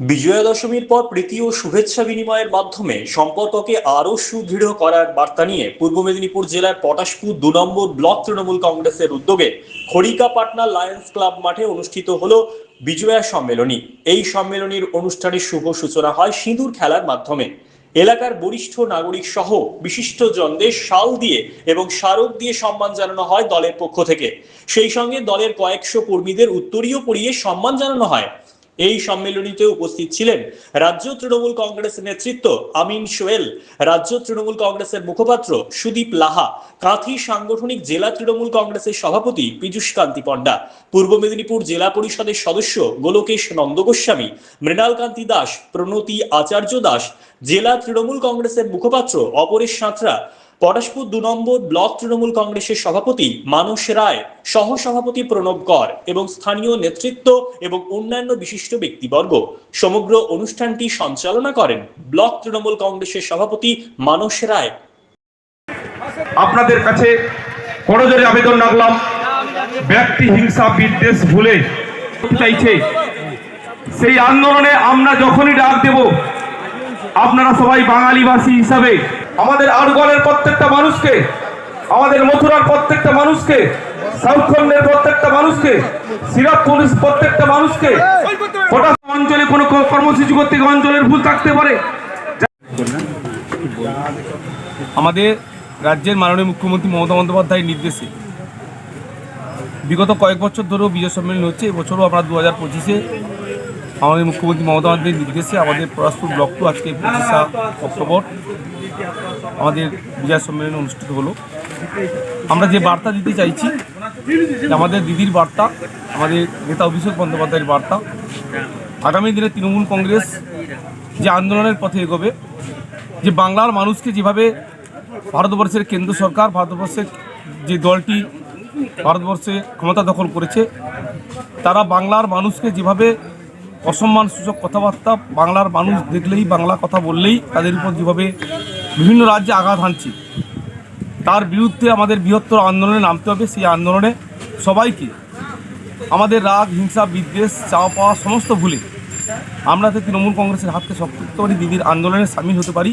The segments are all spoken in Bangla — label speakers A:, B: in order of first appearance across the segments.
A: বিজয়া দশমীর পর প্রীতি ও শুভেচ্ছা বিনিময়ের মাধ্যমে সম্পর্ককে আরও সুদৃঢ় করার বার্তা নিয়ে পূর্ব মেদিনীপুর জেলার পটাশপুর দু নম্বর ব্লক তৃণমূল কংগ্রেসের উদ্যোগে খড়িকা পাটনা লায়ন্স ক্লাব মাঠে অনুষ্ঠিত হল বিজয়া সম্মেলনী। এই সম্মেলনীর অনুষ্ঠানের শুভ সূচনা হয় সিঁদুর খেলার মাধ্যমে। এলাকার বরিষ্ঠ নাগরিক সহ বিশিষ্ট জনদের শাল দিয়ে এবং স্মারক দিয়ে সম্মান জানানো হয় দলের পক্ষ থেকে। সেই সঙ্গে দলের কয়েকশো কর্মীদের উত্তরীয় পরিয়ে সম্মান জানানো হয়। এই সম্মেলনীতে উপস্থিত ছিলেন রাজ্য তৃণমূল কংগ্রেসের নেতৃত্ব আমিন সোয়েল রাজ্য তৃণমূল কংগ্রেসের মুখপাত্র সুদীপ লাহা, কাঁথি সাংগঠনিক জেলা তৃণমূল কংগ্রেসের সভাপতি পীযূষ কান্তি পণ্ডা, পূর্ব মেদিনীপুর জেলা পরিষদের সদস্য গোলকেশ নন্দ গোস্বামী, মৃণাল দাস, প্রণতি আচার্য দাস, জেলা তৃণমূল কংগ্রেসের মুখপাত্র অপরেশ সাঁতরা পটাশপুর দু নম্বর ব্লক তৃণমূল কংগ্রেসের সভাপতি মানস রায় সহ সভাপতি প্রণব কর এবং স্থানীয় নেতৃত্ব এবং অন্যান্য বিশিষ্ট ব্যক্তিবর্গ। সমগ্র অনুষ্ঠানটি সঞ্চালনা করেন ব্লক তৃণমূল কংগ্রেসের সভাপতি মানস রায়।
B: আপনাদের কাছে করজোরে আবেদন রাখলাম। ব্যক্তি হিংসা বিদ্বেষ ভুলে চাইছে। সেই আন্দোলনে আমরা যখনই ডাক দেব, আপনারা সবাই বাঙালিবাসী হিসাবে আমাদের আরগলের প্রত্যেকটা মানুষকে, আমাদের মথুরার প্রত্যেকটা মানুষকে সাউথখন্ডের প্রত্যেকটা মানুষকে সিরাপ পুলিশ প্রত্যেকটা মানুষকে অঞ্চলে কোনো কর্মসূচি করতে অঞ্চলের ভুল থাকতে পারে। আমাদের রাজ্যের মাননীয় মুখ্যমন্ত্রী মমতা বন্দ্যোপাধ্যায়ের নির্দেশে বিগত কয়েক বছর ধরেও বিজয় সম্মেলন হচ্ছে। এবছরও আমরা দু হাজার পঁচিশে আমাদের মুখ্যমন্ত্রী মমতা বন্দ্যোপাধ্যায়ের নির্দেশে আমাদের পরাশপুর ব্লক টু আজকে পঁচিশা অক্টোবর আমাদের বিজয় সম্মেলন অনুষ্ঠিত হলো। আমরা যে বার্তা দিতে চাইছি আমাদের দিদির বার্তা, আমাদের নেতা অভিষেক বন্দ্যোপাধ্যায়ের বার্তা, আগামী দিনে তৃণমূল কংগ্রেস যে আন্দোলনের পথে এগোবে, যে বাংলার মানুষকে যেভাবে ভারতবর্ষের কেন্দ্র সরকার, ভারতবর্ষের যে দলটি ভারতবর্ষে ক্ষমতা দখল করেছে, তারা বাংলার মানুষকে যেভাবে অসম্মান সূচক কথাবার্তা বাংলার মানুষ দেখলেই, বাংলা কথা বললেই তাদের উপর যেভাবে বিভিন্ন রাজ্যে আঘাত হানছে, তার বিরুদ্ধে আমাদের বৃহত্তর আন্দোলনে নামতে হবে। সেই আন্দোলনে সবাইকে আমাদের রাগ, হিংসা, বিদ্বেষ, চাওয়া পাওয়া সমস্ত ভুলে আমরা তো তৃণমূল কংগ্রেসের হাতকে শক্ত পারি দিদির আন্দোলনে সামিল হতে পারি।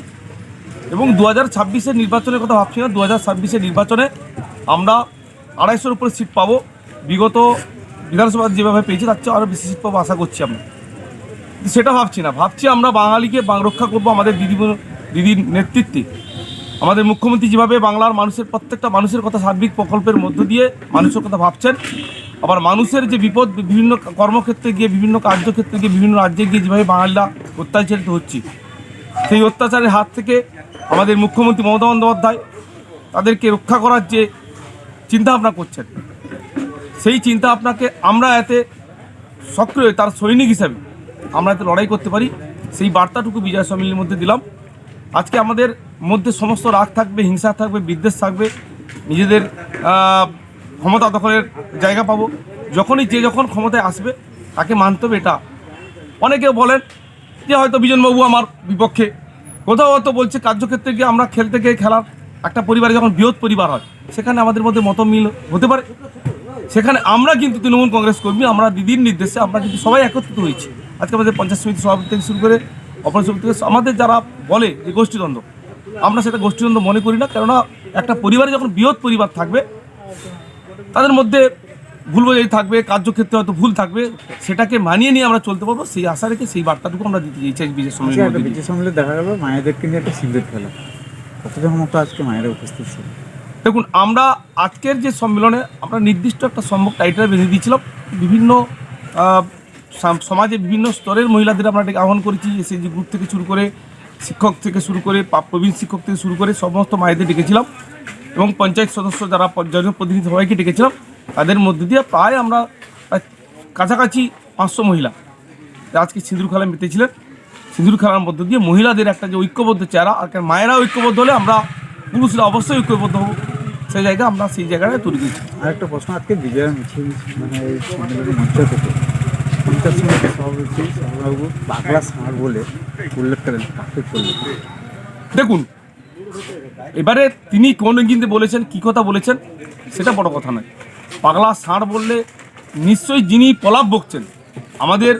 B: এবং দু হাজার ছাব্বিশের নির্বাচনের কথা ভাবছি না দু হাজার ছাব্বিশের নির্বাচনে আমরা আড়াইশোর উপরে সিট পাবো। বিগত বিধানসভা যেভাবে পেয়েছে, তার চেয়ে আরও বেশি সিট পাবো আশা করছি আমরা। সেটা ভাবছি না। ভাবছি আমরা বাঙালিকে রক্ষা করব আমাদের দিদি দিদির নেতৃত্বে। আমাদের মুখ্যমন্ত্রী যেভাবে বাংলার মানুষের, প্রত্যেকটা মানুষের কথা সার্বিক প্রকল্পের মধ্য দিয়ে মানুষের কথা ভাবছেন, আবার মানুষের যে বিপদ, বিভিন্ন কর্মক্ষেত্রে গিয়ে, বিভিন্ন কার্যক্ষেত্রে গিয়ে, বিভিন্ন রাজ্যে গিয়ে যেভাবে বাঙালিরা অত্যাচারিত হচ্ছে, সেই অত্যাচারের হাত থেকে আমাদের মুখ্যমন্ত্রী মমতা বন্দ্যোপাধ্যায় তাদেরকে রক্ষা করার যে চিন্তা ভাবনা করছেন। সেই চিন্তা আপনাকে, আমরা এতে সক্রিয়, তার সৈনিক হিসাবে আমরা এতে লড়াই করতে পারি। সেই বার্তাটুকু বিজয় সম্মেলনের মধ্যে দিলাম। আজকে আমাদের মধ্যে সমস্ত রাগ থাকবে, হিংসা থাকবে, বিদ্বেষ থাকবে। নিজেদের ক্ষমতা দখলের জায়গা পাবো। যখনই যে যখন ক্ষমতায় আসবে, তাকে মানতে হবে এটা। অনেকে বলেন যে হয়তো বিজনবাবু আমার বিপক্ষে। কোথাও হয়তো বলছে, কার্যক্ষেত্রে গিয়ে আমরা খেলতে গিয়ে খেলার একটা পরিবারে, যখন বৃহৎ পরিবার হয়, সেখানে আমাদের মধ্যে মত মিল হতে পারে। সেখানে আমরা কিন্তু তৃণমূল কংগ্রেস কর্মী আমরা দিদির নির্দেশে আমরা কিন্তু সবাই একত্রিত হয়েছি। আজকে আমাদের পঞ্চায়েত সমিতি সভাপতি থেকে শুরু করে অপর সমিতি থেকে আমাদের যারা বলে যে গোষ্ঠীদ্বন্দ্ব আমরা সেটা গোষ্ঠীদ্বন্দ্ব মনে করি না। কেননা একটা পরিবারে যখন বৃহৎ পরিবার থাকবে তাদের মধ্যে ভুল বোঝাই থাকবে কার্যক্ষেত্রে হয়তো ভুল থাকবে সেটাকে মানিয়ে নিয়ে আমরা চলতে পারব। সেই আশা রেখে সেই বার্তাটুকু আমরা দিতে চাইছি আজ বিজয়
A: দিয়ে।
C: বিজয় সম্মেলনে দেখা গেল মায়েদেরকে নিয়ে একটা সিন্দুর খেলা। কতজন মতো আজকে মায়েরা উপস্থিত ছিল?
A: দেখুন, আমরা আজকের যে সম্মেলনে আমরা নির্দিষ্ট একটা সম্ভব টাইটেল বেঁধে দিয়েছিলাম। বিভিন্ন সমাজে বিভিন্ন স্তরের মহিলাদের আমরা আহ্বান করেছি, এসএসজি গ্রুপ থেকে শুরু করে, শিক্ষক থেকে শুরু করে প্রবীণ শিক্ষক থেকে শুরু করে, সমস্ত মায়েদের ডেকেছিলাম এবং পঞ্চায়েত সদস্য যারা জনপ্রতিনিধি সবাইকে ডেকেছিলাম, তাদের মধ্যে দিয়ে প্রায় আমরা কাছাকাছি পাঁচশো মহিলা। আজকে সিঁদুর খেলা মেতেছিলেন। সিঁদুর খেলার মধ্য দিয়ে মহিলাদের একটা যে ঐক্যবদ্ধ চেহারা, আর মায়েরা ঐক্যবদ্ধ হলে আমরা পুরুষরা অবশ্যই ঐক্যবদ্ধ হব সেই জায়গা আমরা সেই জায়গায় তৈরি করেছি
C: আর একটা প্রশ্ন আজকে বিজয় মিছিল মানে মঞ্চ থেকে সমিতির সভাপতি সভাবাবু পাগলা ষাঁড় বলে উল্লেখ করেন কাকে করলেন
A: দেখুন এবারে তিনি কোন ইঙ্গিতে বলেছেন কি কথা বলেছেন সেটা বড় কথা নয়। পাগলা ষাঁড় বললে নিশ্চয়ই যিনি পলাপ বকছেন আমাদের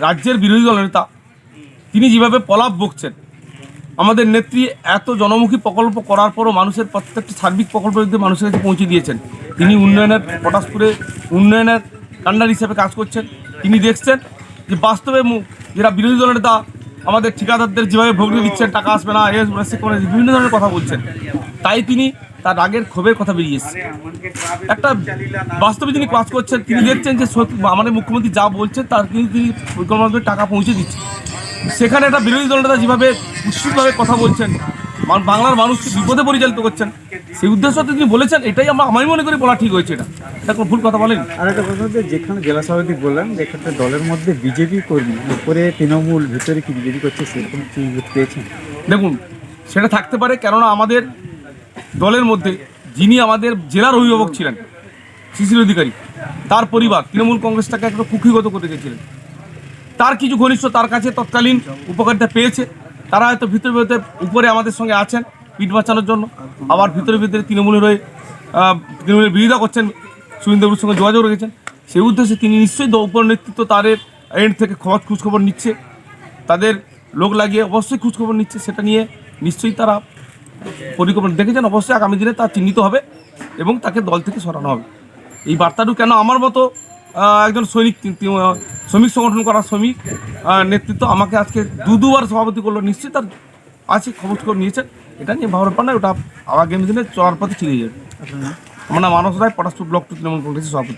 B: রাজ্যের বিরোধী দল নেতা তিনি যেভাবে পলাপ বকছেন আমাদের নেত্রী এত জনমুখী প্রকল্প করার পরও মানুষের প্রত্যেকটি সার্বিক প্রকল্প যদি মানুষের কাছে পৌঁছে দিয়েছেন, তিনি উন্নয়নের পটাশপুরে উন্নয়নের কান্ডার হিসেবে কাজ করছেন। তিনি দেখছেন যে বাস্তবে যারা বিরোধী দলের নেতা আমাদের ঠিকাদারদের যেভাবে ভোগ দিচ্ছেন, টাকা আসবে না এস করে বিভিন্ন ধরনের কথা বলছেন। তাই তিনি তার রাগের ক্ষোভের কথা বেরিয়ে এসেছে। একটা বাস্তবে যিনি কাজ করছেন, তিনি দেখছেন যে আমাদের মুখ্যমন্ত্রী যা বলছেন, তার কিন্তু তিনি টাকা পৌঁছে দিচ্ছেন। সেখানে একটা বিরোধী দলনেতা যেভাবে উৎসুকভাবে কথা বলছেন বাংলার মানুষকে বিপদে পরিচালিত করছেন সেই উদ্দেশ্য তিনি বলেছেন এটাই আমরা আমি মনে করি বলা ঠিক হয়েছে এটা। এটা কোনো ভুল কথা বলেন
C: আর একটা কথা হচ্ছে যেখানে জেলা সভাপতি বললাম যে এক্ষেত্রে দলের মধ্যে বিজেপি কর্মী উপরে তৃণমূল ভিতরে কি বিজেপি করছে সেরকম কি পেয়েছেন?
B: দেখুন সেটা থাকতে পারে কেননা আমাদের দলের মধ্যে যিনি আমাদের জেলার অভিভাবক ছিলেন শিশির অধিকারী তার পরিবার তৃণমূল কংগ্রেসটাকে একটা কুক্ষিগত করে রেখেছিলেন। তার কিছু ঘনিষ্ঠ তার কাছে তৎকালীন উপকারিতা পেয়েছে। তারা হয়তো ভিতরে ভিতরে উপরে আমাদের সঙ্গে আছেন পিঠ বাঁচানোর জন্য। আবার ভিতরে ভিতরে তৃণমূলের হয়ে তৃণমূলের বিরোধিতা করছেন সুনীলবাবুর সঙ্গে যোগাযোগ রেখেছেন। সেই উদ্দেশ্যে তিনি নিশ্চয়ই উপর নেতৃত্ব তাদের এন্ড থেকে খবর খোঁজখবর নিচ্ছে। তাদের লোক লাগিয়ে অবশ্যই খোঁজখবর নিচ্ছে, সেটা নিয়ে নিশ্চয়ই তারা পরিকল্পনা দেখেছেন। অবশ্যই আগামী দিনে তা চিহ্নিত হবে এবং তাকে দল থেকে সরানো হবে। এই বার্তাটু কেন আমার মতো একজন সৈনিক শ্রমিক সংগঠন করা শ্রমিক নেতৃত্ব আমাকে আজকে দু দুবার সভাপতি করল। নিশ্চিত তার আছে খবর খবর নিয়েছে। এটা নিয়ে ভাবার পান না ওটা আগামী দিনে চলার পথে ছিঁড়ে যাবে। আমার নাম মানস রায় পটাশপুর ব্লক তৃণমূল কংগ্রেসের সভাপতি।